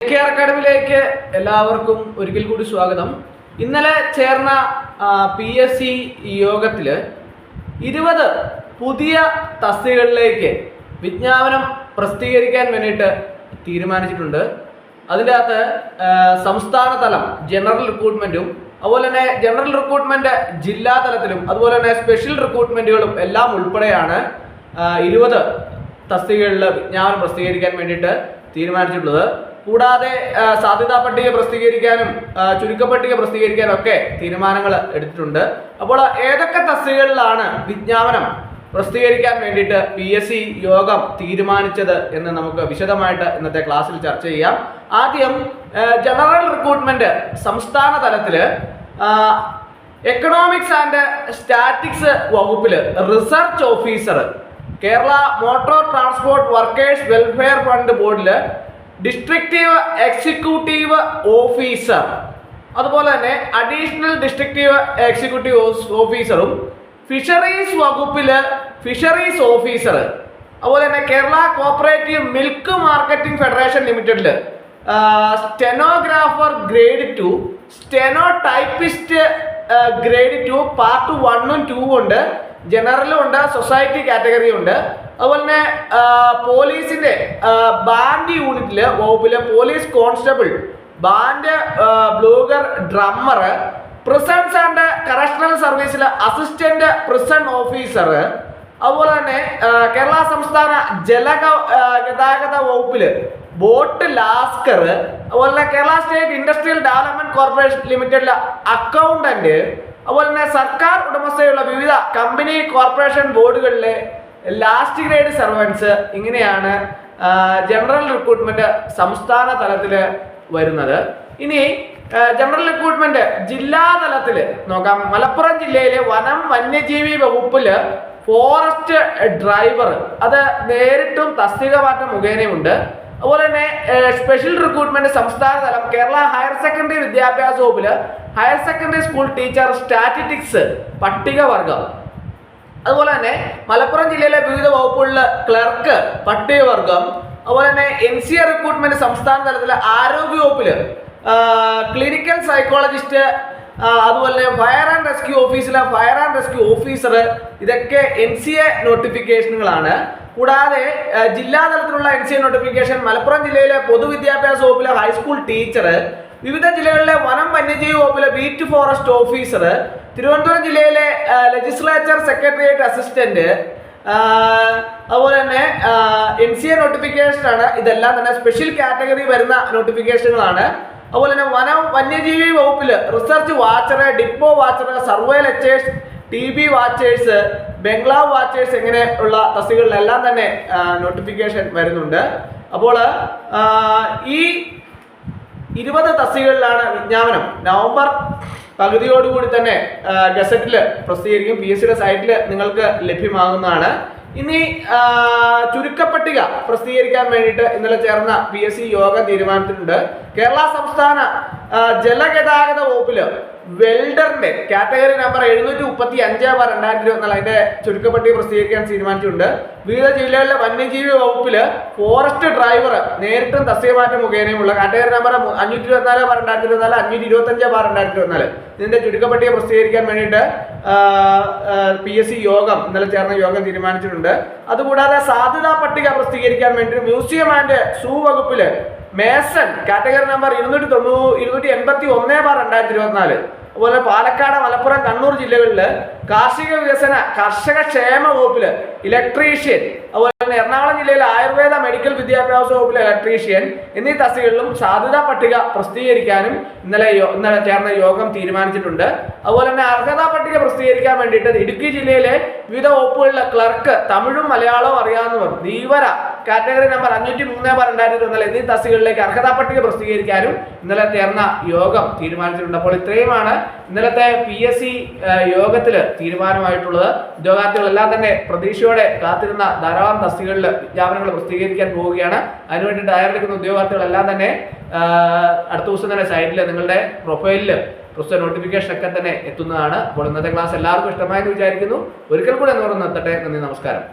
K R അക്കാഡമിയിലേക്ക് എല്ലാവർക്കും ഒരിക്കൽ കൂടി സ്വാഗതം. ഇന്നലെ ചേർന്ന പി എസ് സി യോഗത്തിൽ ഇരുപത് പുതിയ തസ്തികകളിലേക്ക് വിജ്ഞാപനം പ്രസിദ്ധീകരിക്കാൻ വേണ്ടിയിട്ട് തീരുമാനിച്ചിട്ടുണ്ട്. അതിന്റെ അകത്ത് സംസ്ഥാന തലം ജനറൽ റിക്രൂട്ട്മെന്റും അതുപോലെ തന്നെ ജനറൽ റിക്രൂട്ട്മെന്റ് ജില്ലാ തലത്തിലും അതുപോലെ തന്നെ സ്പെഷ്യൽ റിക്രൂട്ട്മെന്റുകളും എല്ലാം ഉൾപ്പെടെയാണ് ഇരുപത് തസ്തികകളിൽ വിജ്ഞാപനം പ്രസിദ്ധീകരിക്കാൻ വേണ്ടിയിട്ട് തീരുമാനിച്ചിട്ടുള്ളത്. കൂടാതെ സാധ്യതാ പട്ടിക പ്രസിദ്ധീകരിക്കാനും ചുരുക്കപ്പട്ടിക പ്രസിദ്ധീകരിക്കാനും ഒക്കെ തീരുമാനങ്ങൾ എടുത്തിട്ടുണ്ട്. അപ്പോൾ ഏതൊക്കെ തസ്തികകളിലാണ് വിജ്ഞാപനം പ്രസിദ്ധീകരിക്കാൻ വേണ്ടിയിട്ട് പി എസ് സി യോഗം തീരുമാനിച്ചത് എന്ന് നമുക്ക് വിശദമായിട്ട് ഇന്നത്തെ ക്ലാസ്സിൽ ചർച്ച ചെയ്യാം. ആദ്യം ജനറൽ റിക്രൂട്ട്മെന്റ് സംസ്ഥാന തലത്തിൽ എക്കണോമിക്സ് ആൻഡ് സ്റ്റാറ്റിക്സ് വകുപ്പിൽ research officer Kerala motor transport workers welfare fund ബോർഡിൽ ഡിസ്ട്രിക്റ്റീവ് എക്സിക്യൂട്ടീവ് ഓഫീസർ. അതുപോലെ തന്നെ അഡീഷണൽ ഡിസ്ട്രിക്റ്റീവ് എക്സിക്യൂട്ടീവ് ഓഫീസറും ഫിഷറീസ് വകുപ്പിൽ ഫിഷറീസ് ഓഫീസർ അതുപോലെ തന്നെ Kerala cooperative milk marketing federation ലിമിറ്റഡിൽ stenographer grade two steno typist grade two part വണ്ണും ടൂവും ഉണ്ട്. ജനറലും ഉണ്ട് സൊസൈറ്റി കാറ്റഗറി ഉണ്ട് അതുപോലെ തന്നെ പോലീസിന്റെ ബാൻഡ് യൂണിറ്റിൽ വകുപ്പിൽ police constable band bugler drummer prisons and correctional സർവീസിലെ assistant prison officer അതുപോലെ തന്നെ കേരള സംസ്ഥാന ജല ഗതാഗത വകുപ്പിൽ ബോട്ട് ലാസ്കർ അതുപോലെ Kerala state industrial development corporation ലിമിറ്റഡിലെ accountant അതുപോലെ തന്നെ സർക്കാർ ഉടമസ്ഥയുള്ള വിവിധ കമ്പനി കോർപ്പറേഷൻ ബോർഡുകളിലെ ലാസ്റ്റ് ഗ്രേഡ് സർവൻസ് ഇങ്ങനെയാണ് ജനറൽ റിക്രൂട്ട്മെന്റ് സംസ്ഥാന തലത്തിൽ വരുന്നത്. ഇനി ജനറൽ റിക്രൂട്ട്മെന്റ് ജില്ലാ തലത്തിൽ നോക്കാം. മലപ്പുറം ജില്ലയിലെ വനം വന്യജീവി വകുപ്പിൽ ഫോറസ്റ്റ് ഡ്രൈവർ അത് നേരിട്ടും തസ്തിക മാറ്റം മുഖേനയുണ്ട് അതുപോലെ തന്നെ സ്പെഷ്യൽ റിക്രൂട്ട്മെന്റ് സംസ്ഥാന തലം കേരള ഹയർ സെക്കൻഡറി വിദ്യാഭ്യാസ വകുപ്പിൽ higher secondary school teacher statistics പട്ടികവർഗം. അതുപോലെ തന്നെ മലപ്പുറം ജില്ലയിലെ വിവിധ വകുപ്പുകളിലെ ക്ലർക്ക് പട്ടികവർഗം. അതുപോലെ തന്നെ എൻ സി എ റിക്രൂട്ട്മെന്റ് സംസ്ഥാന തലത്തിലെ ആരോഗ്യ വകുപ്പിൽ ക്ലിനിക്കൽ സൈക്കോളജിസ്റ്റ് അതുപോലെ തന്നെ ഫയർ ആൻഡ് റെസ്ക്യൂ ഓഫീസിലെ ഫയർ ആൻഡ് റെസ്ക്യൂ ഓഫീസർ ഇതൊക്കെ എൻ സി എ നോട്ടിഫിക്കേഷനുകളാണ് കൂടാതെ ജില്ലാതലത്തിലുള്ള ജില്ലാ തലത്തിലുള്ള N C A notification Malappuram ജില്ലയിലെ പൊതുവിദ്യാഭ്യാസ വകുപ്പിലെ ഹൈസ്കൂൾ ടീച്ചർ വിവിധ ജില്ലകളിലെ വനം വന്യജീവി വകുപ്പിലെ ബീറ്റ് ഫോറസ്റ്റ് ഓഫീസർ തിരുവനന്തപുരം ജില്ലയിലെ ലെജിസ്ലേച്ചർ സെക്രട്ടേറിയറ്റ് അസിസ്റ്റന്റ് അതുപോലെ തന്നെ എൻ സി എ നോട്ടിഫിക്കേഷനാണ് ഇതെല്ലാം തന്നെ സ്പെഷ്യൽ കാറ്റഗറി വരുന്ന നോട്ടിഫിക്കേഷനുകളാണ് അതുപോലെ തന്നെ വനം വന്യജീവി വകുപ്പിൽ research watcher depot watcher survey lectures T B watchers bungalow watchers എങ്ങനെയുള്ള തസ്തികളിലെല്ലാം തന്നെ നോട്ടിഫിക്കേഷൻ വരുന്നുണ്ട്. അപ്പോൾ ഈ ഇരുപത് തസ്തികളിലാണ് വിജ്ഞാപനം. നവംബർ പകുതിയോടുകൂടി തന്നെ ഗസറ്റിൽ പ്രസിദ്ധീകരിക്കും. പി എസ് സിയുടെ സൈറ്റിൽ നിങ്ങൾക്ക് ലഭ്യമാകുന്നതാണ്. ഇനി ചുരുക്കപ്പട്ടിക പ്രസിദ്ധീകരിക്കാൻ വേണ്ടിയിട്ട് ഇന്നലെ ചേർന്ന പി എസ് സി യോഗം തീരുമാനിച്ചിട്ടുണ്ട് കേരള സംസ്ഥാന ജലഗതാഗത വകുപ്പിൽ വെൽഡറിന്റെ കാറ്റഗറി നമ്പർ എഴുന്നൂറ്റി മുപ്പത്തി അഞ്ച് ബാർ രണ്ടായിരത്തി ഇരുപത്തിനാല്. അതിന്റെ ചുരുക്കപ്പെട്ടി പ്രസിദ്ധീകരിക്കാൻ തീരുമാനിച്ചിട്ടുണ്ട്. വിവിധ ജില്ലകളിലെ വന്യജീവി വകുപ്പിൽ ഫോറസ്റ്റ് ഡ്രൈവർ നേരിട്ടും തസ്യമാറ്റം മാറ്റം മുഖേനയുമുള്ള കാറ്റഗറി നമ്പർ അഞ്ഞൂറ്റി ഇരുപത്തിനാല് ബാർ രണ്ടായിരത്തി ഇരുപത്തിനാല് അഞ്ഞൂറ്റി ഇരുപത്തി അഞ്ച് ബാർ രണ്ടായിരത്തി ഇരുപത്തിനാല്. ഇതിന്റെ ചുരുക്കപ്പെട്ടിയെ പ്രസിദ്ധീകരിക്കാൻ വേണ്ടിയിട്ട് പി എസ് സി യോഗം ഇന്നലെ ചേർന്ന യോഗം തീരുമാനിച്ചിട്ടുണ്ട്. അതുകൂടാതെ സാധ്യതാ പട്ടിക പ്രസിദ്ധീകരിക്കാൻ വേണ്ടി മ്യൂസിയം ആൻഡ് സൂ വകുപ്പിൽ മേസൺ കാറ്റഗറി നമ്പർ ഇരുന്നൂറ്റി തൊണ്ണൂ ഇരുന്നൂറ്റി എൺപത്തി ഒന്ന് ബാർ രണ്ടായിരത്തി ഇരുപത്തിനാല് അതുപോലെ പാലക്കാട് മലപ്പുറം കണ്ണൂർ ജില്ലകളിൽ കാർഷിക വികസന കർഷക ക്ഷേമ വകുപ്പിൽ ഇലക്ട്രീഷ്യൻ അതുപോലെ തന്നെ എറണാകുളം ജില്ലയിലെ ആയുർവേദ മെഡിക്കൽ വിദ്യാഭ്യാസ വകുപ്പിലെ ഇലക്ട്രീഷ്യൻ എന്നീ തസ്തികളിലും സാധ്യതാ പട്ടിക പ്രസിദ്ധീകരിക്കാനും ഇന്നലെ ഇന്നലെ ചേർന്ന യോഗം തീരുമാനിച്ചിട്ടുണ്ട്. അതുപോലെ തന്നെ അർഹതാ പട്ടിക പ്രസിദ്ധീകരിക്കാൻ വേണ്ടിയിട്ട് ഇടുക്കി ജില്ലയിലെ വിവിധ വകുപ്പുകളിലെ ക്ലർക്ക് തമിഴും മലയാളവും അറിയാവുന്നവർ ധീവര കാറ്റഗറി നമ്പർ അഞ്ഞൂറ്റി മൂന്ന് ബാർ രണ്ടായിരത്തി ഇരുപത്തിനാല് എന്നീ തസ്തികളിലേക്ക് അർഹതാ പട്ടിക പ്രസിദ്ധീകരിക്കാനും ഇന്നലെ ചേർന്ന യോഗം തീരുമാനിച്ചിട്ടുണ്ട്. അപ്പോൾ ഇത്രയുമാണ് ഇന്നലത്തെ പി എസ് സി യോഗത്തിൽ തീരുമാനമായിട്ടുള്ളത്. ഉദ്യോഗാർത്ഥികളെല്ലാം തന്നെ പ്രതീക്ഷയോടെ കാത്തിരുന്ന ധാരാളം തസ്തികളിൽ വിജ്ഞാപനങ്ങൾ പ്രസിദ്ധീകരിക്കാൻ പോവുകയാണ്. അതിനുവേണ്ടി തയ്യാറെടുക്കുന്ന ഉദ്യോഗാർത്ഥികളെല്ലാം തന്നെ അടുത്ത ദിവസം തന്നെ സൈറ്റിൽ നിങ്ങളുടെ പ്രൊഫൈലിൽ പ്രസ്തുത നോട്ടിഫിക്കേഷൻ ഒക്കെ തന്നെ എത്തുന്നതാണ്. അപ്പോൾ ഇന്നത്തെ ക്ലാസ് എല്ലാവർക്കും ഇഷ്ടമായെന്ന് വിചാരിക്കുന്നു. ഒരിക്കൽ കൂടെ എന്ന് പറഞ്ഞു നിർത്തട്ടെ. നന്ദി നമസ്കാരം.